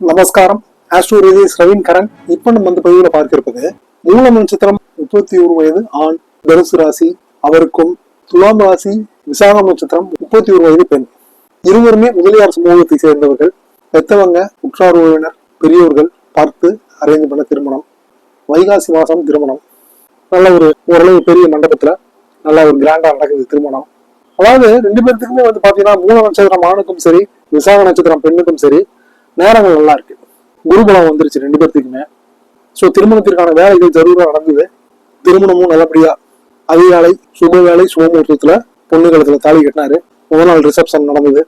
நமஸ்காரம். Astro ரேஜிஸ் ravine Karan இப்போ நம்ம இந்த பதிவில் பார்க்க இருப்பது மூல நட்சத்திரம் முப்பத்தி ஒரு வயது ஆண் தனுசு ராசி அவருக்கும் துலாம் ராசி விசாகம் நட்சத்திரம் முப்பத்தி ஒரு வயது பெண். இருவருமே முதலியார் சமூகத்தை சேர்ந்தவர்கள். பெத்தவங்க உற்றார் உறவினர் பெரியோர்கள் பார்த்து அரேஞ்ச் பண்ண திருமணம். வைகாசி மாசம் திருமணம். நல்ல ஒரு ஓரளவு பெரிய மண்டபத்துல நல்ல ஒரு கிராண்டாக நடக்குது திருமணம். அதாவது ரெண்டு பேர்த்துக்குமே வந்து பார்த்தீங்கன்னா மூல நட்சத்திரம் ஆணுக்கும் சரி விசாக நட்சத்திரம் பெண்ணுக்கும் சரி நேரங்கள் நல்லா இருக்கு. குருபலம் வந்துருச்சு ரெண்டு பேர்த்துக்குமே. ஸோ திருமணத்திற்கான வேலைகள் ஜரூரா நடந்தது. திருமணமும் நல்லபடியா அதிகாலை சுப வேலை சுபமுகூர்த்தத்துல பொண்ணு கழுத்துல தாலி கட்டினாரு. முதல் நாள் ரிசப்ஷன் நடந்தது.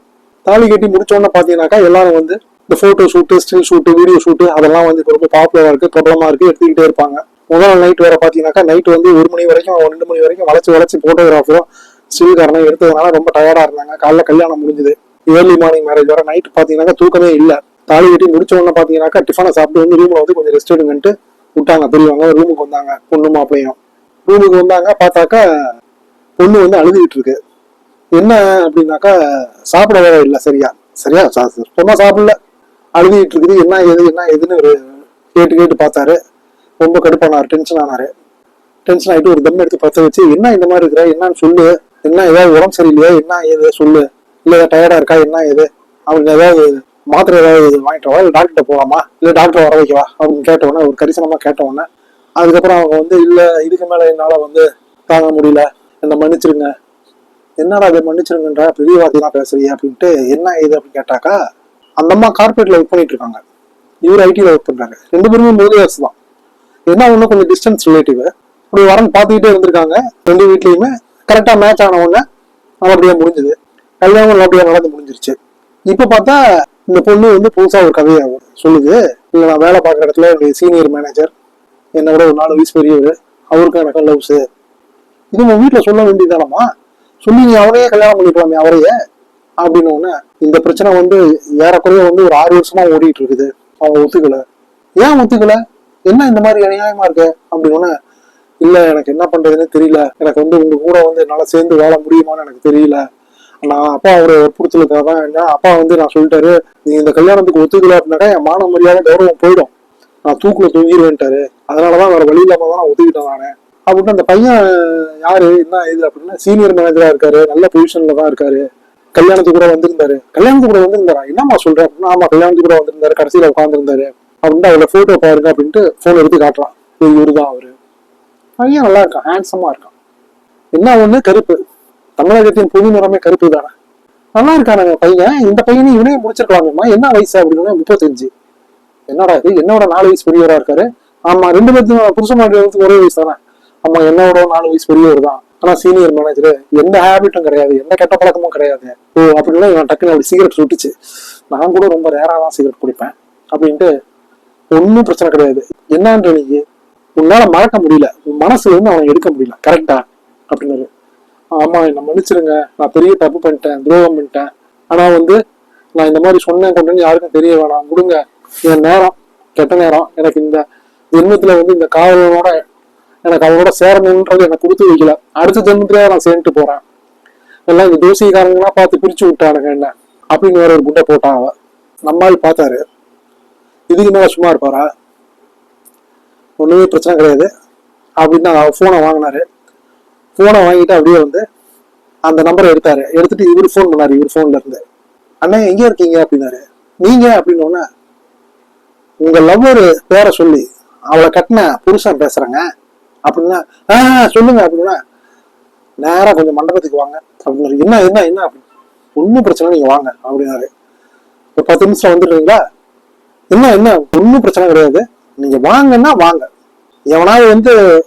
தாலி கட்டி முடிச்ச பாத்தீங்கன்னாக்கா எல்லாரும் வந்து இந்த photo shoot still shoot video shoot அதெல்லாம் வந்து ரொம்ப பாப்புலரா இருக்கு பிரபலமா இருக்கு எடுத்துக்கிட்டே இருப்பாங்க. முதல் நாள் நைட் வேற பாத்தீங்கன்னாக்கா நைட் வந்து ஒரு மணி வரைக்கும் ரெண்டு மணி வரைக்கும் வளைச்சு வளைச்சு போட்டோகிராஃபரும் ஸ்டில்காரனும் எடுத்ததுனால ரொம்ப டயர்டா இருந்தாங்க. காலைல கல்யாணம் முடிஞ்சது. ஏர்லி மார்னிங் மேரேஜ் வர நைட் பாத்தீங்கன்னாக்கா தூக்கமே இல்லை. தாலி கட்டி முடிச்ச உடனே பாத்தீங்கன்னாக்கா டிஃபனை சாப்பிட்டு வந்து ரூம்ல வந்து கொஞ்சம் ரெஸ்ட் எடுங்கன்ட்டு விட்டாங்க. பெரியவங்க ரூமுக்கு வந்தாங்க. பொண்ணு மாப்பிளையும் ரூமுக்கு வந்தாங்க. பார்த்தாக்கா பொண்ணு வந்து அழுதுகிட்டு இருக்கு. என்ன அப்படின்னாக்கா சாப்பிட வேற இல்லை சரியா? சரியா? சா- சாப்பிடல. அழுதுகிட்டு இருக்குது. என்ன ஏது என்ன ஏதுன்னு ஒரு கேட்டு கேட்டு பார்த்தாரு. ரொம்ப கடுப்பானாரு. டென்ஷன் ஆனாரு. டென்ஷன் ஆகிட்டு ஒரு தம் எடுத்து பத்த வச்சு என்ன இந்த மாதிரி இருக்கிற? என்னன்னு சொல்லு. என்ன ஏதாவது உடம்பு சரியில்லையா? என்ன ஏது? சொல்லு. இல்லை டயர்டா இருக்கா? என்ன ஏது? அவனுக்கு ஏதாவது மாத்திரை ஏதாவது வாங்கிட்டு வா இல்லை டாக்டர் போகலாமா இல்லை டாக்டர் வர வைக்கவா? அப்படின்னு கேட்டவொடனே ஒரு கரிசனமாக கேட்ட அதுக்கப்புறம் அவங்க வந்து இல்லை இதுக்கு மேலே என்னால் வந்து தாங்க முடியல. என்ன மன்னிச்சிருங்க. என்னடா இதை மன்னிச்சிருங்கன்ற பெரிய வார்த்தைலாம் பேசுறீங்க அப்படின்ட்டு என்ன இது அப்படின்னு கேட்டாக்கா அந்த அம்மா கார்பரேட்ல ஒர்க் பண்ணிட்டு இருக்காங்க. இவர் ஐடியில் ஒர்க் பண்ணுறாங்க ரெண்டு பேருமே முதலியர்ஸ் தான். என்ன ஒன்று கொஞ்சம் டிஸ்டன்ஸ் ரிலேட்டிவ் இப்படி வரன் பார்த்துக்கிட்டே இருந்திருக்காங்க. ரெண்டு வீட்லேயுமே கரெக்டாக மேட்ச் ஆன உடனே நல்லபடியா முடிஞ்சது. கல்யாணம் நல்லபடியாக நடந்து முடிஞ்சிருச்சு. இப்போ பார்த்தா இந்த பொண்ணு வந்து புதுசாக ஒரு கதையை சொல்லுது இல்லை நான் வேலை பார்க்குற இடத்துல என்னுடைய சீனியர் மேனேஜர் என்னை விட ஒரு நாலு வயசு பெரியவர். அவருக்கு எனக்கு லவ்ஸு இது உங்கள் வீட்டில் சொல்ல வேண்டியதானம்மா? சொல்லி நீ அவரையே கல்யாணம் பண்ணிக்கலாமே அவரையே? அப்படின்னு ஒன்று இந்த பிரச்சனை வந்து ஏறக்குறைய வந்து ஒரு ஆறு வருஷமா ஓடிட்டு இருக்குது. அவங்க ஒத்துக்கல. ஏன் ஒத்துக்கல? என்ன இந்த மாதிரி அநியாயமா இருக்கு? அப்படின்னு உடனே இல்லை எனக்கு என்ன பண்றதுன்னு தெரியல. எனக்கு வந்து உங்க கூட வந்து என்னால் சேர்ந்து வாழ முடியுமான்னு எனக்கு தெரியல. நான் அப்பா அவரை வற்புறுத்தலுக்காக தான் என்ன அப்பா வந்து நான் சொல்லிட்டாரு நீ இந்த கல்யாணத்துக்கு ஒத்துக்கல அப்படின்னாக்கா என் மான மரியாதை கௌரவம் போயிடும். நான் தூக்குல தூங்கிடுவேன்ட்டாரு அதனாலதான் வேற வழி இல்லாம தான் நான் ஒத்துக்கிட்டேன் நானே. அப்படின்னு அந்த பையன் யாரு என்ன இது அப்படின்னா சீனியர் மேனேஜரா இருக்காரு நல்ல பொசிஷன்ல தான் இருக்காரு. கல்யாணத்துக்கு கூட வந்திருந்தாரு. கல்யாணத்துக்கு கூட வந்திருந்தாரா? என்னம்மா சொல்றேன் அப்படின்னா ஆமா கல்யாணத்துக்கு கூட வந்திருந்தாரு கடைசியில உட்காந்துருந்தாரு அப்படின்ட்டு அவளை போட்டோ பாருங்க அப்படின்ட்டு போன் எடுத்து காட்டுறான். இவரு தான் அவரு. பையன் நல்லா இருக்கான் ஹேண்ட்ஸமா இருக்கான். என்ன ஒண்ணு கருப்பு. தமிழகத்தின் புது நிறமே கருப்பு தானே? நல்லா இருக்கானுங்க பையன். இந்த பையனையும் இவனே முடிச்சிருக்கலாமேம்மா. என்ன வயசு அப்படின்னு முப்பத்தஞ்சு. என்னடா இது? என்னோட நாலு வயசு பெரியவரா இருக்காரு. ஆமா ரெண்டு பேர்த்து புருஷ மாட்டுறதுக்கு ஒரே வயசு தானே. ஆமா என்னோட நாலு வயசு பெரியவர் தான். ஆனா சீனியர் மேனேஜர் எந்த ஹேபிட்டும் கிடையாது. எந்த கெட்ட பழக்கமும் கிடையாது. ஓ அப்படின்னா இவன் டக்குன்னு அப்படி சிகரெட் சுட்டுச்சு. நான் கூட ரொம்ப ரேரா தான் சிகரெட் குடிப்பேன். அப்படின்ட்டு ஒன்றும் பிரச்சனை கிடையாது. என்னன்ற நீ? உன்னால மறக்க முடியல. உன் மனசுல இருந்து அவனை எடுக்க முடியல. கரெக்டா அப்படின்னாரு. ஆமா என்ன மன்னிச்சிருங்க. நான் பெரிய தப்பு பண்ணிட்டேன் துரோகம் பண்ணிட்டேன். ஆனா வந்து நான் இந்த மாதிரி சொன்னேன் கொண்டு யாருக்கும் தெரிய வேணாம். விடுங்க. என் நேரம் கெட்ட நேரம். எனக்கு இந்த ஜென்மத்துல வந்து இந்த காவலனோட எனக்கு அவனோட சேரணுன்றது எனக்கு கொடுத்து வைக்கல. அடுத்த ஜென்மத்திலே நான் சேர்ந்துட்டு போறேன். எல்லாம் இந்த தோசிக்காரங்களாம் பார்த்து பிரிச்சு விட்டானுங்க என்ன? அப்படின்னு வேற ஒரு குண்டை போட்டான் அவ நம்மால் பார்த்தாரு. இதுக்கு மேல சும்மா இருப்பாரா? ஒண்ணுமே பிரச்சனை கிடையாது. அப்படின்னு அவர் போனை வாங்கினாரு. ஃபோனை வாங்கிட்டு அப்படியே வந்து அந்த நம்பரை எடுத்தாரு. எடுத்துட்டு இவர் ஃபோன் பண்ணாரு இவர் ஃபோன்ல இருந்து. அண்ணா எங்கே இருக்கீங்க? அப்படின்னாரு. நீங்க? அப்படின்னு உங்க லவ்வர் பேரை சொல்லி அவளை கட்டின புருஷன் பேசுறேங்க. அப்படின்னா ஆ சொல்லுங்க. அப்படின்னா நேரா கொஞ்சம் மண்டபத்துக்கு வாங்க. அப்படின்னாரு. என்ன என்ன என்ன? அப்படின்னு. ஒன்றும் பிரச்சனை நீங்க வாங்க. அப்படின்னாரு. ஒரு பத்து நிமிஷம் வந்துடுறீங்களா? என்ன என்ன? ஒன்றும் பிரச்சனை கிடையாது. நீங்க வாங்கன்னா வாங்க. எவனாவது வந்து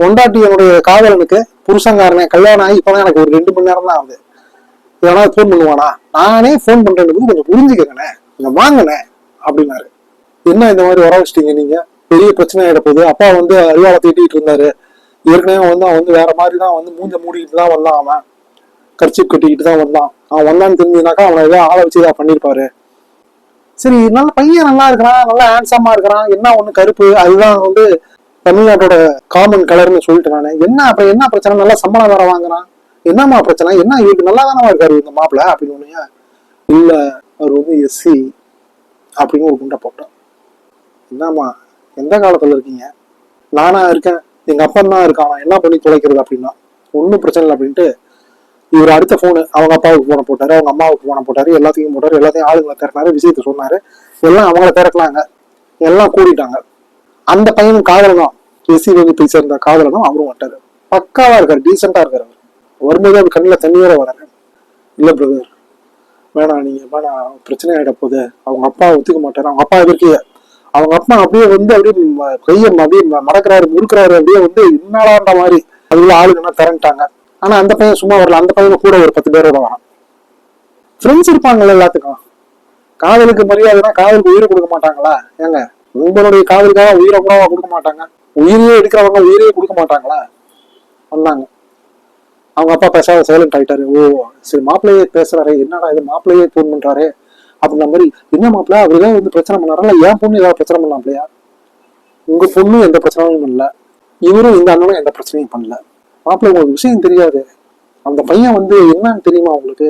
பொண்டாட்டி என்னுடைய காதலனுக்கு புருஷங்காரனே கல்யாணம் ஆகி இப்பதான் எனக்கு ஒரு ரெண்டு மணி நேரம் தான் ஆகுது. எவனாவது ஃபோன் பண்ணுவானா? நானே ஃபோன் பண்றேன்னு கொஞ்சம் புரிஞ்சுக்கங்கண்ணே. கொஞ்சம் வாங்கினே அப்படின்னாரு. என்ன இந்த மாதிரி வர வச்சிட்டீங்க நீங்க? பெரிய பிரச்சனை ஆகிட போகுது. அப்பா வந்து அறிவாளை தேட்டிட்டு இருந்தாரு. ஏற்கனவே வந்து அவன் வந்து வேற மாதிரி தான் வந்து மூஞ்ச மூடிக்கிட்டு தான் வந்தான் அவன். கர்ச்சிப் கட்டிக்கிட்டு தான் வந்தான். அவன் வந்தான்னு தெரிஞ்சுனாக்கா அவனை ஏதோ ஆளை வச்சு இதாக பண்ணியிருப்பாரு. சரி நல்ல பையன் நல்லா இருக்கிறான் நல்லா ஹேண்ட்ஸமா இருக்கிறான். என்ன ஒண்ணு கருப்பு? அதுதான் வந்து தமிழ்நாட்டோட காமன் கலர்னு சொல்லிட்டு நானே என்ன அப்ப என்ன பிரச்சனை? நல்லா சம்பளம் வேற வாங்குறான். என்னம்மா பிரச்சனை? என்ன இவருக்கு நல்லா தானே இருக்காரு இந்த மாப்பிள்ள? அப்படின்னு ஒண்ணுயா இல்ல அவர் வந்து எஸ்சி அப்படின்னு ஒரு குண்டை போட்டோம் என்னம்மா எந்த காலத்துல இருக்கீங்க? நானா இருக்கேன். எங்க அப்பா தான் இருக்கான் என்ன பண்ணி தொலைக்கிறது? அப்படின்னா ஒன்றும் பிரச்சனை இல்லை அப்படின்ட்டு இவர் அடுத்த போனு அவங்க அப்பாவுக்கு போன போட்டாரு அவங்க அம்மாவுக்கு போன போட்டாரு எல்லாத்தையும் போட்டாரு எல்லாத்தையும் ஆளுங்களை திறனாரு விஷயத்த சொன்னாரு எல்லாம் அவங்கள திறக்கலாங்க எல்லாம் கூடிட்டாங்க. அந்த பையனும் காதலனும் எஸ்சி வகுப்பை சேர்ந்த காதலனும் அவரும் வந்துட்டாரு பக்காவா இருக்காரு டீசெண்டா இருக்காரு அவர். வரும்போது அவர் கண்ணில் தண்ணியோட வராரு. இல்லை பிரதர் வேணாம் நீங்க வேணாம் பிரச்சனை ஆகிட போகுது. அவங்க அப்பா ஒத்துக்க மாட்டாரு. அவங்க அப்பா எதிர்க்கீங்க அவங்க அப்பா அப்படியே வந்து அப்படியே கையை அப்படியே மறக்கிறாரு முறுக்கிறாரு அப்படியே வந்து இன்னாலான்ற மாதிரி. அதுல ஆளுங்கன்னா திரண்டுட்டாங்க ஆனா அந்த பையன் சும்மா வரல. அந்த பையன் கூட ஒரு பத்து பேரோட வரான் ஃப்ரெண்ட்ஸ் இருப்பாங்கல்ல எல்லாத்துக்கும். காதலுக்கு மரியாதைனா காதலுக்கு உயிரை கொடுக்க மாட்டாங்களா? ஏங்க? உங்களுடைய காதலுக்காக உயிரை கூடவா கொடுக்க மாட்டாங்க. உயிரையே எடுக்கிறவங்க உயிரையே கொடுக்க மாட்டாங்களா? வந்தாங்க. அவங்க அப்பா பேசாத சைலண்ட் ஆயிட்டாரு. ஓ சரி மாப்பிள்ளையே பேசுறாரு. என்னடா இது மாப்பிள்ளையே ஃபோன் பண்றாரு? அப்படின்ற மாதிரி என்ன மாப்பிள்ள அவருதான் வந்து பிரச்சனை பண்ணாரா? ஏன் பொண்ணு ஏதாவது பிரச்சனை பண்ணலாம்லையா உங்க பொண்ணும் எந்த பிரச்சனையும் பண்ணல. இவரும் இந்த அண்ணனும் எந்த பிரச்சனையும் பண்ணல. மாப்பிள்ளை உங்களுக்கு விஷயம் தெரியாது. அந்த பையன் வந்து என்னன்னு தெரியுமா உங்களுக்கு?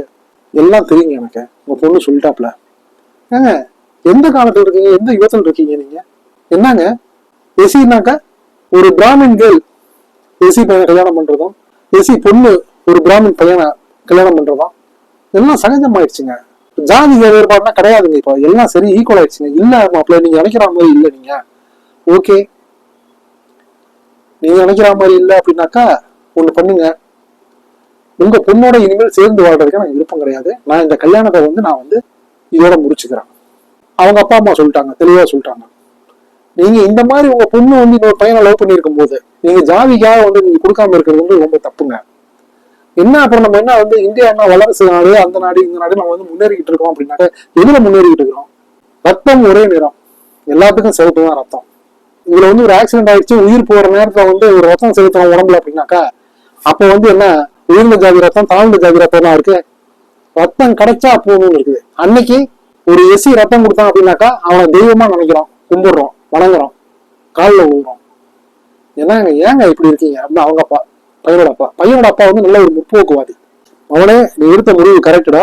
எல்லாம் தெரியுங்க எனக்கு. உங்க பொண்ணு சொல்லிட்டாப்ல. ஏங்க எந்த காலத்துல இருக்கீங்க? எந்த யுகத்துல இருக்கீங்க நீங்க? என்னங்க? எசினாக்க ஒரு பிராமின் கேர்ள் எசி பையனை கல்யாணம் பண்றதும் எசி பொண்ணு ஒரு பிராமின் பையனை கல்யாணம் பண்றதும் எல்லாம் சகஜம் ஆயிடுச்சுங்க ஜாதி வேறுபாடுனா கிடையாதுங்க இப்போ. எல்லாம் சரி ஈக்குவல் ஆயிடுச்சுங்க. இல்ல மாப்பிள்ள நீங்க நினைக்கிற மாதிரி இல்ல நீங்க. ஓகே. நீங்க நினைக்கிற மாதிரி இல்ல அப்படின்னாக்கா ஒண்ணு பண்ணுங்க. உங்க பொண்ணோட இனிமேல் சேர்ந்து வாழ்றதுக்கு எனக்கு விருப்பம் கிடையாது. நான் இந்த கல்யாணத்தை வந்து நான் வந்து இதோட முடிச்சுக்கிறேன். அவங்க அப்பா அம்மா சொல்லிட்டாங்க தெளிவா சொல்லிட்டாங்க. நீங்க இந்த மாதிரி உங்க பொண்ணு வந்து இன்னொரு பையனை லவ் பண்ணியிருக்கும் போது நீங்க ஜாதிக்காக வந்து நீங்க கொடுக்காம இருக்கிறது வந்து ரொம்ப தப்புங்க. என்ன அப்புறம் நம்ம என்ன வந்து இந்தியா என்ன வளர்ச்சி நாடு அந்த நாடு இந்த நாடு நம்ம வந்து முன்னேறிக்கிட்டு இருக்கோம் அப்படின்னாக்க எதுல முன்னேறிக்கிட்டு இருக்கிறோம்? ரத்தம் ஒரே நிறம். எல்லாத்துக்கும் சிவப்பு தான் ரத்தம். இதுல வந்து ஒரு ஆக்சிடென்ட் ஆயிடுச்சு உயிர் போற நேரத்துல வந்து ஒரு ரத்தம் செலுத்தணும் உடம்புல அப்படின்னாக்கா அப்ப வந்து என்ன? உயர்ந்த ஜாதி ரத்தம் தாழ்ந்த ஜாதி ரத்தம் தான் இருக்கு. ரத்தம் கிடைச்சா போகணும்னு இருக்குது. அன்னைக்கு ஒரு எஸ்சி ரத்தம் கொடுத்தான் அப்படின்னாக்கா அவனை தெய்வமா நினைக்கிறோம் கும்பிடுறோம் வணங்குறோம் காலில் விழுறோம் என்னங்க ஏங்க இப்படி இருக்கீங்க? அப்படின்னு அவங்க அப்பா பையனோட அப்பா. பையனோட அப்பா வந்து நல்ல ஒரு முற்போக்குவாதி. அவனே நீ எடுத்த முடிவு கரெக்டடா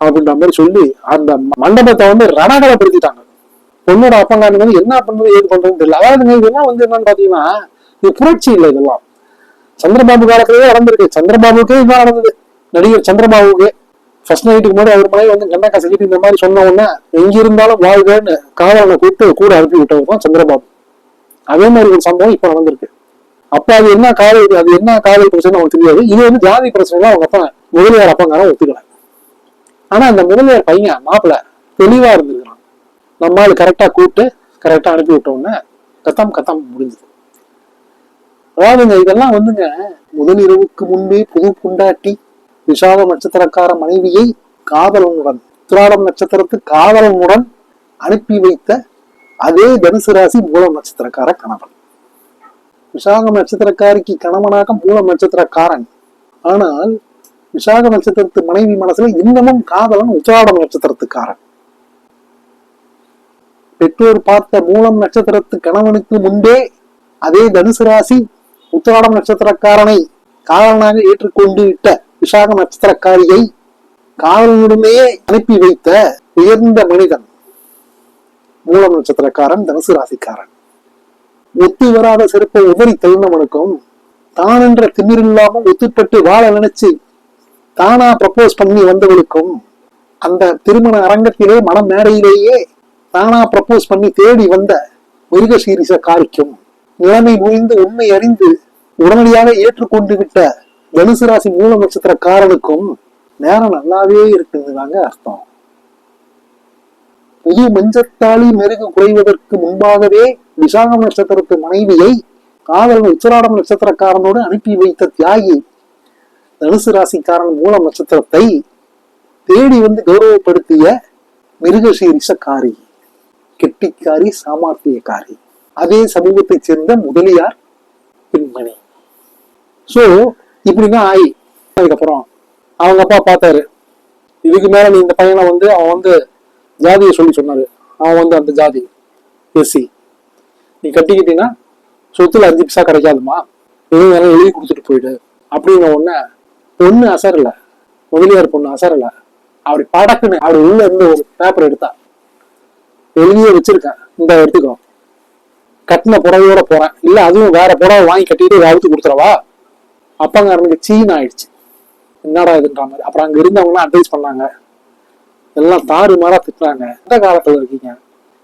அப்படின்ற மாதிரி சொல்லி அந்த மண்டபத்தை வந்து ரணகலப்படுத்திட்டாங்க. பொண்ணோட அப்பங்காரங்க வந்து என்ன பண்றது ஏது பண்றதுன்னு தெரியல. அதாவது இதெல்லாம் வந்து என்னன்னு பாத்தீங்கன்னா இது புரட்சி இல்லை இதெல்லாம். சந்திரபாபு காலத்திலேயே நடந்திருக்கு. சந்திரபாபுக்கே இதுதான் நடந்தது. நடிகர் சந்திரபாபுக்கு ஃபர்ஸ்ட் நைட்டுக்கு முன்னாடி அவர் மனைவி வந்து கண்ணக்கா கசக்கிட்டு இந்த மாதிரி சொன்ன உடனே எங்க இருந்தாலும் வாழ்கன்னு காவலனை கூப்பிட்டு கூட அனுப்பி விட்டவர் தான் சந்திரபாபு. அதே மாதிரி ஒரு சம்பவம் இப்ப நடந்திருக்கு. அப்ப அது என்ன காதல் அது என்ன காதல் பிரச்சனை அவங்களுக்கு தெரியாது. இது வந்து ஜாதி பிரச்சனை அவங்க அப்பா முதலியார் அப்பங்கார ஒத்துக்கல. ஆனா அந்த முதலியார் பையன் மாப்பிள்ள தெளிவா இருந்திருக்கிறான். நம்ம ஆள் கரெக்டா கூப்பிட்டு கரெக்டா அனுப்பி விட்ட உடனே கத்தம் கத்தம் முடிஞ்சது. அதாவதுங்க இதெல்லாம் வந்துங்க முதலிரவுக்கு முன்பே புது புண்டாட்டி விஷாத நட்சத்திரக்கார மனைவியை காதலனுடன் உத்திராடம் நட்சத்திரத்து காதலனுடன் அனுப்பி வைத்த அதே தனுசு ராசி மூலம் நட்சத்திரக்கார கணவன். விசாகம் நட்சத்திரக்காரிக்கு கணவனாக மூலம் நட்சத்திரக்காரன். ஆனால் விசாக நட்சத்திரத்து மனைவி மனசுல இன்னமும் காதலன் உத்திராடம் நட்சத்திரத்துக்காரன். பெற்றோர் பார்த்த மூலம் நட்சத்திரத்து கணவனுக்கு முன்பே அதே தனுசு ராசி உத்திராடம் நட்சத்திரக்காரனை காதலனாக ஏற்றுக்கொண்டு விட்ட விசாக நட்சத்திரக்காரியை காதலனுடனேயே அனுப்பி வைத்த உயர்ந்த மனிதன் மூலம் நட்சத்திரக்காரன் தனுசு ராசிக்காரன். ஒத்து வராத செருப்பை உதறி தள்ளினவனுக்கும் தான் என்ற திமிரில்லாம ஒத்துப்பட்டு வாழ நினைச்சு தானா ப்ரப்போஸ் பண்ணி வந்தவளுக்கும் அந்த திருமண அரங்கத்திலே மன மேடையிலேயே தானா ப்ரப்போஸ் பண்ணி தேடி வந்த மிருகசீரிச காரிக்கும் நிலைமை முடிந்து உண்மை அறிந்து உடனடியாக ஏற்றுக்கொண்டு விட்ட தனுசு ராசி மூல நட்சத்திரக்காரனுக்கும் நேரம் நல்லாவே இருக்குதுதாங்க அர்த்தம். புது மஞ்சத்தாளி மெருகு குறைவதற்கு முன்பாகவே விசாகம் நட்சத்திரத்து மனைவியை காதல் உச்சராடம் நட்சத்திரக்காரனோடு அனுப்பி வைத்த தியாகி தனுசு ராசிக்காரன் மூல நட்சத்திரத்தை தேடி வந்து கௌரவப்படுத்திய மிருகசீரிசக்காரி கெட்டிக்காரி சாமர்த்தியக்காரி. அதே சமூகத்தைச் சேர்ந்த முதலியார் பெண்மணி. சோ இப்படிதான் ஆகி அதுக்கப்புறம் அவங்க அப்பா பார்த்தாரு. இதுக்கு மேல நீ இந்த பையனை வந்து அவன் வந்து ஜாதியை சொல்லி சொன்னாரு. அவன் வந்து அந்த ஜாதி. எஸ்சி நீ கட்டிக்கிட்டீங்கன்னா சொத்துல அஞ்சு பைசா கிடைக்காதுமா எதுவும் வேணா எழுதி கொடுத்துட்டு போயிடு. அப்படின்ன உடனே பொண்ணு அசரல. முதலியார் பொண்ணு அசரல. அப்படி படக்குன்னு அப்படி உள்ள இருந்து ஒரு பேப்பர் எடுத்தா. எழுதியே வச்சிருக்கேன். இந்த எடுத்துக்கோ. கட்டின புடவையோட போறேன். இல்ல அதுவும் வேற புடவை வாங்கி கட்டிட்டு அவுத்து கொடுத்துறவா அப்பாங்காரனுக்கு சீன் ஆயிடுச்சு. என்னடா இதுன்ற மாதிரி. அப்புறம் அங்க இருந்தவங்களாம் அட்வைஸ் பண்ணாங்க. எல்லாம் தாறு மாறா திட்டுறாங்க. எந்த காலத்துல இருக்கீங்க.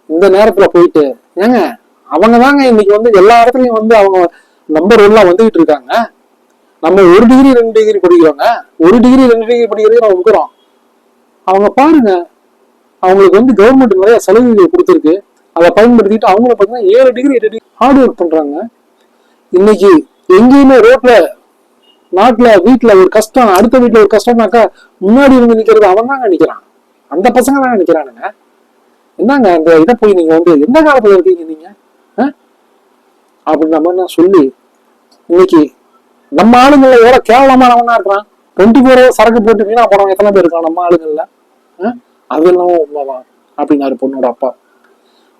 இந்த நேரத்துல போயிட்டு ஏங்க அவங்க தாங்க இன்னைக்கு வந்து எல்லா இடத்துலயும் வந்து அவங்க நம்பர் ஒன்லாம் வந்துகிட்டு இருக்காங்க. நம்ம ஒரு டிகிரி ரெண்டு டிகிரி படிக்கிறோங்க. ஒரு டிகிரி ரெண்டு டிகிரி படிக்கிறதே நம்ம இருக்கிறோம் அவங்க பாருங்க. அவங்களுக்கு வந்து கவர்மெண்ட் நிறைய சலுகைகள் கொடுத்துருக்கு. அதை பயன்படுத்திட்டு அவங்கள பார்த்தீங்கன்னா ஏழு டிகிரி எட்டு டிகிரி ஹார்ட் ஒர்க் பண்றாங்க. இன்னைக்கு எங்கேயுமே ரோட்ல நாட்டுல வீட்டுல ஒரு கஷ்டம் அடுத்த வீட்டுல ஒரு கஷ்டம்னாக்கா முன்னாடி இருந்து நிக்கிறது அவன் தாங்க நிக்கிறான் அந்த பசங்க தாங்க நிக்கிறானுங்க. என்னங்க அந்த இதை போய் நீங்க வந்து எந்த காலத்துல இருக்கீங்க நீங்க? ஆ? அப்படின்ற மாதிரி நான் சொல்லி இன்னைக்கு நம்ம ஆளுங்கள்ல எவ்வளவு கேவலமானவனா இருக்கிறான். டுவெண்ட்டி ஃபோர் ஹவர் சரக்கு போட்டு வீணா போறவன் எத்தனை பேர் இருக்கான் நம்ம ஆளுங்கள்ல? ஆ? அது என்னவோ உண்மைதான் அப்படின்னாரு பொண்ணோட அப்பா.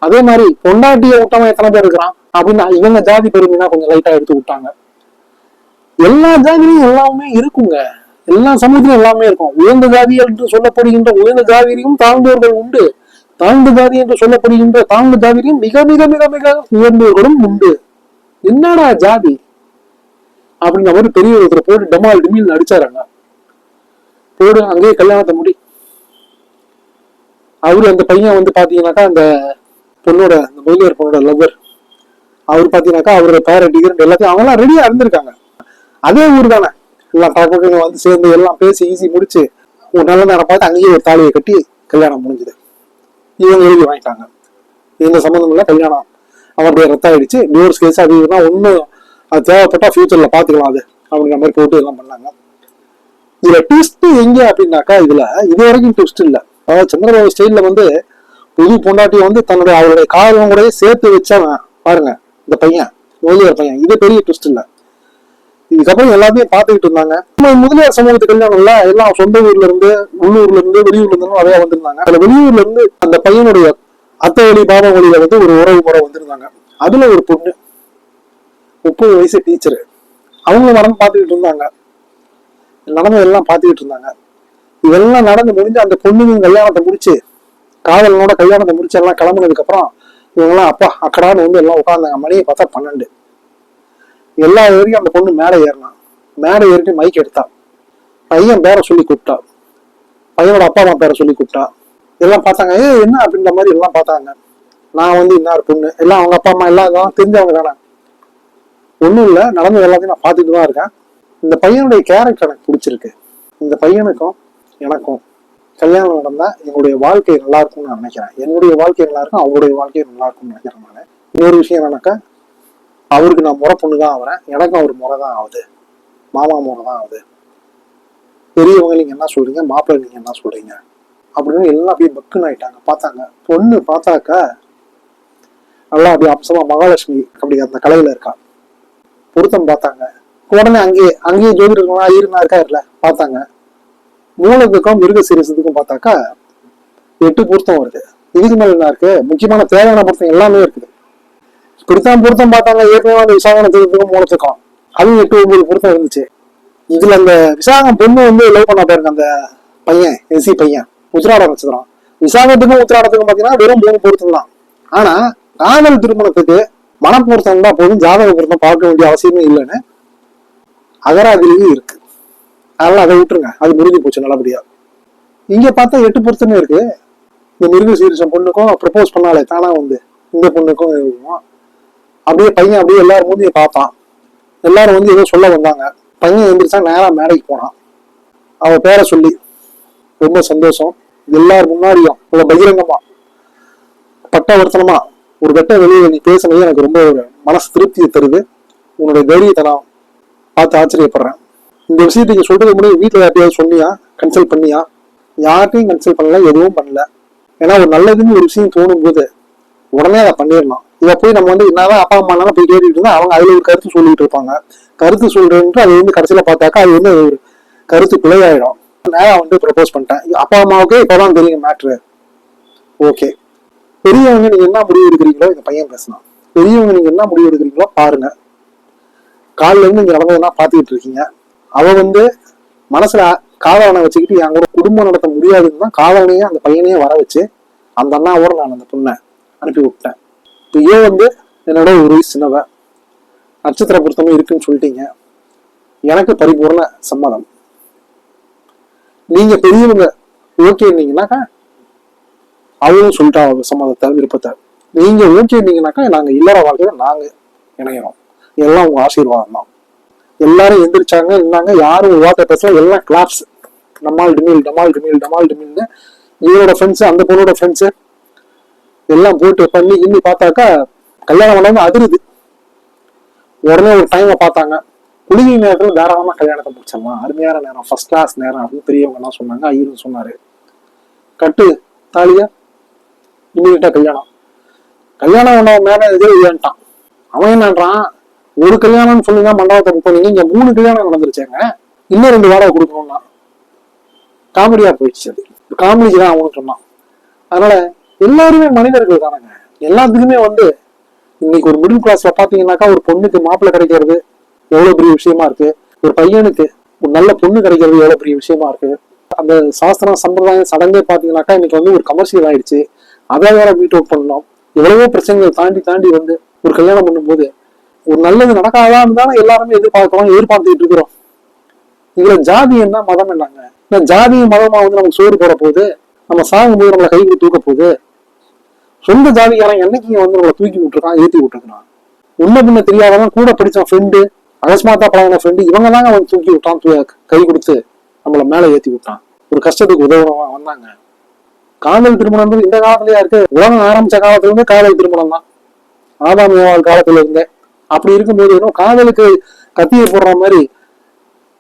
அதே மாதிரி பொண்டாட்டியை விட்டவன் எத்தனை பேர் இருக்கிறான்? அப்படின்னா இவங்க ஜாதி பெருமைனா கொஞ்சம் லைட்டா எடுத்து விட்டாங்க. எல்லா ஜாதியிலையும் எல்லாமே இருக்குங்க. எல்லா சமூகத்திலும் எல்லாமே இருக்கும். உயர்ந்த ஜாதி என்று சொல்லப்படுகின்ற உயர்ந்த ஜாதியிலையும் தாழ்ந்தவர்கள் உண்டு. தாழ்ந்த ஜாதி என்று சொல்லப்படுகின்ற தாழ்ந்த ஜாதியிலையும் மிக மிக மிக மிக உயர்ந்தவர்களும் உண்டு. என்னடா ஜாதி? அப்படிங்கிற மாதிரி பெரிய ஒருத்தர் போட்டு டமால் டிமில் அடிச்சாராங்க. போடு அங்கேயே கல்யாணத்தை முடி. அவரு அந்த பையன் வந்து பாத்தீங்கன்னாக்கா அந்த பொண்ணோட அந்த முதலியார் பொண்ணோட லவ்வர் அவர் பாத்தீங்கன்னாக்கா அவரோட பேர டிகிரண்ட் எல்லாத்தையும் அவங்களாம் ரெடியா இருந்திருக்காங்க. அதே ஊர் தானே. எல்லாம் பக்கத்துல வந்து சேர்ந்து எல்லாம் பேசி ஈஸி முடிச்சு ஒரு நல்ல நேரம் பார்த்து அங்கேயே ஒரு தாலியை கட்டி கல்யாணம் முடிஞ்சுது. இவங்க எழுதி வாங்கிட்டாங்க. எந்த சம்மந்தம் இல்லை கல்யாணம் அவன் அப்படியே ரத்தம் ஆயிடுச்சு டிவோர்ஸ் கேஸ் அது இதுனா ஒன்றும் அது தேவைப்பட்டா ஃபியூச்சரில் பார்த்துக்கலாம் அது அப்படிங்கிற மாதிரி போட்டு எல்லாம் பண்ணாங்க. இதுல ட்விஸ்ட் எங்க அப்படின்னாக்கா இதுல இது வரைக்கும் ட்விஸ்ட் இல்லை. அதாவது சந்திரபாபு ஸ்டைல்ல வந்து புது பொண்டாட்டி வந்து தன்னுடைய அவருடைய காரணம் கூட சேர்த்து வச்சவன் பாருங்க இந்த பையன் முதலியார் பையன். இது பெரிய ட்விஸ்ட் இல்லை. இதுக்கப்புறம் எல்லாத்தையும் பார்த்துக்கிட்டு இருந்தாங்க. முதலியார் சமூகத்து கல்யாணம்ல எல்லாம் சொந்த ஊர்ல இருந்து உள்ளூர்ல இருந்து வெளியூர்ல இருந்து நிறைய வந்திருந்தாங்க. அதுல வெளியூர்ல இருந்து அந்த பையனுடைய அத்தை வழி பாபா வழியில வந்து ஒரு உறவு முறை வந்திருந்தாங்க. அதுல ஒரு பொண்ணு முப்பது வயசு டீச்சர் அவங்க மரம் பார்த்துக்கிட்டு இருந்தாங்க. நடந்தது எல்லாம் பார்த்துக்கிட்டு இருந்தாங்க. இதெல்லாம் நடந்து முடிஞ்சு அந்த பொண்ணுங்க கல்யாணத்தை முடிச்சு காதலனோட கல்யாணத்தை முடிச்சு எல்லாம் கிளம்புனதுக்கு அப்புறம் இவங்கெல்லாம் அப்பா அக்கடான்னு வந்து எல்லாம் உட்காந்தாங்க மணியை பார்த்தா பன்னெண்டு. எல்லா வரைக்கும் அந்த பொண்ணு மேடை ஏறினான். மேடை ஏறிட்டு மைக் எடுத்தா பையன் பேரை சொல்லி கூப்பிட்டா பையனோட அப்பா அம்மா பேரை சொல்லி கூப்பிட்டா எல்லாம் பார்த்தாங்க ஏ என்ன? அப்படின்ற மாதிரி எல்லாம் பார்த்தாங்க. நான் வந்து இன்னார் பொண்ணு? எல்லாம் அவங்க அப்பா அம்மா எல்லாம் இதெல்லாம் தெரிஞ்சவங்க தானே. ஒன்றும் இல்லை நடந்தது எல்லாத்தையும் நான் பார்த்துட்டு தான் இருக்கேன். இந்த பையனுடைய கேரக்டர் எனக்கு பிடிச்சிருக்கு. இந்த பையனுக்கும் எனக்கும் கல்யாணம் நடந்தா என்னுடைய வாழ்க்கை நல்லா இருக்கும்னு நான் நினைக்கிறேன். என்னுடைய வாழ்க்கை நல்லா இருக்கும் அவங்களுடைய வாழ்க்கை நல்லா இருக்கும்னு நினைக்கிறேன் நான். இன்னொரு விஷயம் என்னன்னாக்கா அவருக்கு நான் முறை பொண்ணு தான் ஆகிறேன் எனக்கும் அவர் முறை தான் ஆகுது மாமா முறை தான் ஆகுது பெரியவங்க நீங்க என்ன சொல்றீங்க? மாப்பிள்ளை நீங்க என்ன சொல்றீங்க? அப்படின்னு எல்லாம் அப்படியே பக்குன்னு ஆயிட்டாங்க. பார்த்தாங்க. பொண்ணு பார்த்தாக்கா நல்லா அப்படியே அம்சமா மகாலட்சுமி அப்படி அந்த கலையில இருக்கா. பொருத்தம் பார்த்தாங்க. உடனே அங்கேயே அங்கேயே ஜோதிடர்களா இருக்கா இல்ல? பார்த்தாங்க. மூலத்துக்கும் மிருக சீரசத்துக்கும் பார்த்தாக்கா எட்டு பொருத்தம் வருது. இதுக்கு மேல என்ன இருக்கு? முக்கியமான தேவையான பொருத்தம் எல்லாமே இருக்குது. பிடித்தான் பொருத்தம் பார்த்தாங்க. ஏற்கனவே அந்த விசாகன தீர்த்துக்கும் மூலத்துக்கும் அதுவும் எட்டு ஒன்பது பொருத்தம் இருந்துச்சு. இதுல அந்த விசாகம் பொண்ணு வந்து லவ் பண்ண போயிருக்க அந்த பையன் எசி பையன். உத்திராட நட்சத்திரம் விசாகத்துக்கும் உத்திராடத்துக்கும் பாத்தீங்கன்னா வெறும் மூணு பொருத்தம் தான். ஆனா காதல் திருமணத்துக்கு மனப்பொருத்தம் தான் போதும் ஜாதக பொருத்தம் பார்க்க வேண்டிய அவசியமே இல்லைன்னு அகராதிலேயே இருக்கு. அதனால அதை விட்டுருங்க. அது முடிஞ்சு போச்சு நல்லபடியா. இங்க பார்த்தா எட்டு பொருத்தமே இருக்கு. இந்த மிருக சீரிசம் பொண்ணுக்கும் ப்ரப்போஸ் பண்ணாலே தானா வந்து இந்த பொண்ணுக்கும் அப்படியே பையன் அப்படியே எல்லாரும் மூஞ்சியை பார்ப்பான். எல்லாரும் வந்து ஏதோ சொல்ல வந்தாங்க. பையன் எந்திரிச்சா நேராக மேடைக்கு போனான். அவன் பேரை சொல்லி ரொம்ப சந்தோஷம். எல்லார் முன்னாடியும் இவ்வளவு பகிரங்கமா பட்டவர்த்தனமா ஒரு வெட்ட வெளியே நீ பேசுனது எனக்கு ரொம்ப ஒரு மனசு திருப்தியை தருது. உன்னுடைய தைரியத்தை நான் பார்த்து ஆச்சரியப்படுறேன். இந்த விஷயத்துக்கு சொல்றது முன்னாடி வீட்டில் யார்ட்டையாவது சொன்னியா? கன்சல்ட் பண்ணியா? யார்ட்டையும் கன்சல்ட் பண்ணல எதுவும் பண்ணல. ஏன்னா ஒரு நல்லதுன்னு ஒரு விஷயம் தோணும் போது உடனே அதை பண்ணிடலாம். இதை போய் நம்ம வந்து என்னதான் அப்பா அம்மா போய் கேட்டுட்டு இருந்தா அவங்க அதுல ஒரு கருத்து சொல்லிட்டு இருப்பாங்க. கருத்து சொல்றேன்ட்டு அது வந்து கடைசியில பார்த்தாக்கா அது வந்து ஒரு கருத்து பிழையாயிடும். நேரம் வந்து ப்ரப்போஸ் பண்ணிட்டேன். அப்பா அம்மாவுக்கு இப்பதான் தெரியும் மேட்ரு ஓகே பெரியவங்க நீங்க என்ன முடிவு எடுக்கிறீங்களோ இந்த பையன் பேசலாம் பெரியவங்க நீங்க என்ன முடிவு எடுக்கிறீங்களோ பாருங்க. காலில இருந்து இங்க நடந்ததெல்லாம் பாத்துக்கிட்டு இருக்கீங்க. அவ வந்து மனசுல காதலனை வச்சுக்கிட்டு என் கூட குடும்பம் நடத்த முடியாதுன்னு தான் காதலனையே அந்த பையனையே வர வச்சு அந்த அண்ணாவோட நான் அந்த பொண்ணை அனுப்பி விட்டேன். இப்போ ஏன் வந்து என்னோட ஒரு சின்னவன் நட்சத்திர பொருத்தமும் இருக்குன்னு சொல்லிட்டீங்க. எனக்கு பரிபூர்ண சம்மதம். நீங்க பெரியவங்க ஓகேன்னீங்கன்னாக்கா அவங்களும் சொல்லிட்டா சம்மதத்தை விருப்பத்தை. நீங்க ஓகேன்னீங்கன்னாக்கா நாங்க இல்லற வாழ்க்கையில நாங்க இணையிறோம். எல்லாம் உங்க ஆசீர்வாதம் தான். எல்லாரும் எந்திரிச்சாங்க இருந்தாங்க யாரும் ஒரு வார்த்தை பேசல எல்லாம் கிளாப்ஸ் டமால் டிமில் டமால் டிமில் டமால் டிமில்னு. இவரோட ஃப்ரெண்ட்ஸ் அந்த பொண்ணோட ஃப்ரெண்ட்ஸ் எல்லாம் போட்டு பண்ணி இன்னி பார்த்தாக்கா கல்யாணம் பண்ணாம அதிருது. உடனே ஒரு டைமை பார்த்தாங்க. குளிகை நேரத்தில் தாராளமாக கல்யாணத்தை முடிச்சிடலாம். அருமையான நேரம். ஃபர்ஸ்ட் கிளாஸ் நேரம் அப்படின்னு பெரியவங்க எல்லாம் சொன்னாங்க. ஐயரும் சொன்னாரு. கட்டு தாலியா? இமீடியட்டா கல்யாணம். கல்யாணம் பண்ணவன் மேலே இதே இல்லைன்ட்டான். அவன் என்னன்றான்? ஒரு கல்யாணம்னு சொல்லி தான் மண்டபத்தை புக் பண்ணீங்க. மூணு கல்யாணம் நடந்துருச்சாங்க. இன்னும் ரெண்டு வாடகை கொடுக்கணும்னா. காமெடியா போயிடுச்சு அது. காமெடிக்கு தான் அவனு சொன்னான். அதனால எல்லாருமே மனிதர்கள் தானங்க. எல்லாத்துக்குமே வந்து இன்னைக்கு ஒரு மிடில் கிளாஸ்ல பாத்தீங்கன்னாக்கா ஒரு பொண்ணுக்கு மாப்பிள்ளை கிடைக்கிறது எவ்வளவு பெரிய விஷயமா இருக்கு? ஒரு பையனுக்கு ஒரு நல்ல பொண்ணு கிடைக்கிறது எவ்வளவு பெரிய விஷயமா இருக்கு? அந்த சாஸ்திரம் சம்பிரதாயம் சடங்கே பாத்தீங்கன்னாக்கா இன்னைக்கு வந்து ஒரு கமர்ஷியல் ஆயிடுச்சு. அதை வேற மீட் அவுட் பண்ணணும் எவ்வளவோ பிரச்சனைகள் தாண்டி தாண்டி வந்து ஒரு கல்யாணம் பண்ணும்போது ஒரு நல்லது நடக்காதான் தானே எல்லாருமே எதிர்பார்க்கிறோம் எதிர்பார்த்துக்கிட்டு இருக்கிறோம். இதுல ஜாதி என்ன மதம் என்னங்க? இந்த ஜாதி மதமா வந்து நமக்கு சோறு போட போகுது. நம்ம சாகும்போது நம்மளை கை தூக்க போகுது. சொந்த ஜாதிக்காரன் என்னைக்கு வந்து உங்களை தூக்கி விட்டுருக்கான் ஏத்தி விட்டுருக்கான் உன்ன பின்ன தெரியாதவன் கூட படிச்ச ஃப்ரெண்டு அகஸ்மாத்தா பழகின ஃப்ரெண்டு இவங்க தாங்க அவன் தூக்கி விட்டான் கை கொடுத்து நம்மள மேல ஏத்தி விட்டான். ஒரு கஷ்டத்துக்கு உதவுறவன் வந்தாங்க. காதல் திருமணம் இந்த காலத்துலயா இருக்கு. உலகம் ஆரம்பிச்ச காலத்துல இருந்தே காதல் திருமணம் தான். ஆதாம் ஏவாள் காலத்துல இருந்தே அப்படி இருக்கும்போது இன்னும் காதலுக்கு கத்தியை போடுற மாதிரி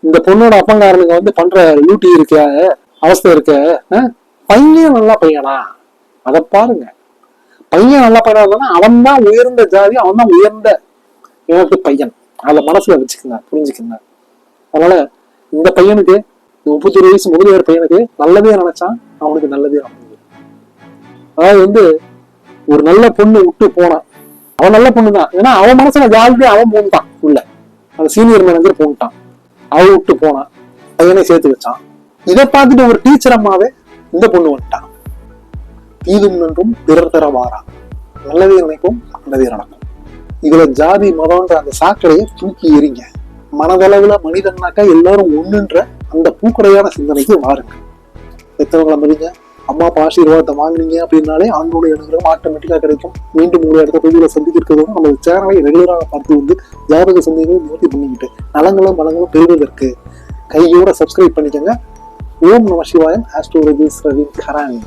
இந்த பொண்ணோட அப்பங்காரனுக்கு வந்து பண்ற லூட்டி இருக்க அவஸ்தை இருக்க பையன் நல்லா பையனா? அதை பாருங்க. பையன் நல்லா பையனா இருந்தானா அவன் தான் உயர்ந்த ஜாதி அவன் தான் உயர்ந்த எனக்கு பையன். அதை மனசுல வச்சுக்கங்க புரிஞ்சுக்கங்க அதனால இந்த பையனுக்கு இந்த முப்பத்தி ஒரு வயசு முதலியார் பையனுக்கு நல்லதே நினைச்சான் அவனுக்கு நல்லதே நடந்தது அதாவது வந்து ஒரு நல்ல பொண்ணு விட்டு போனான். அவன் நல்ல பொண்ணு தான் ஏன்னா அவன் மனசுல ஜாலியா அவன் போன்ட்டான் உள்ள. அந்த சீனியர் மேனேஜர் போன்ட்டான் அவன் விட்டு போனான். பையனை சேர்த்து வச்சான். இதை பார்த்துட்டு ஒரு டீச்சர் அம்மாவே இந்த பொண்ணு வந்துட்டான். தீதும் நன்றும் பிறர் தர வாரா. நல்லதே நினைக்கும் நல்லதே நடக்கும். இதுல ஜாதி மதம்ன்ற அந்த சாக்கடையை தூக்கி எறிங்க. மனதளவுல மனிதன்னாக்கா எல்லாரும் ஒண்ணுன்ற அந்த பூக்கடையான சிந்தனைக்கு வாருங்க. எத்தவங்களை மதிங்க. அம்மா அப்பா ஆசீர்வாதத்தை வாங்குனீங்க அப்படின்னாலே ஆண்டோட அனுகிரகம் ஆட்டோமேட்டிக்காக கிடைக்கும். மீண்டும் உங்களை அடுத்த பகுதியில் சந்திக்கிறதோட நம்ம சேனலை ரெகுலராக பார்த்து வந்து ஜாதக சந்தேகங்களை நிவர்த்தி பண்ணிக்கிட்டு நலங்களும் பலங்களும் பெறுவதற்கு கையோட சப்ஸ்கிரைப் பண்ணிக்கோங்க. ஓம் நம சிவாயம் ஆஸ்ட்ரோலஜிஸ் ரவி கரானி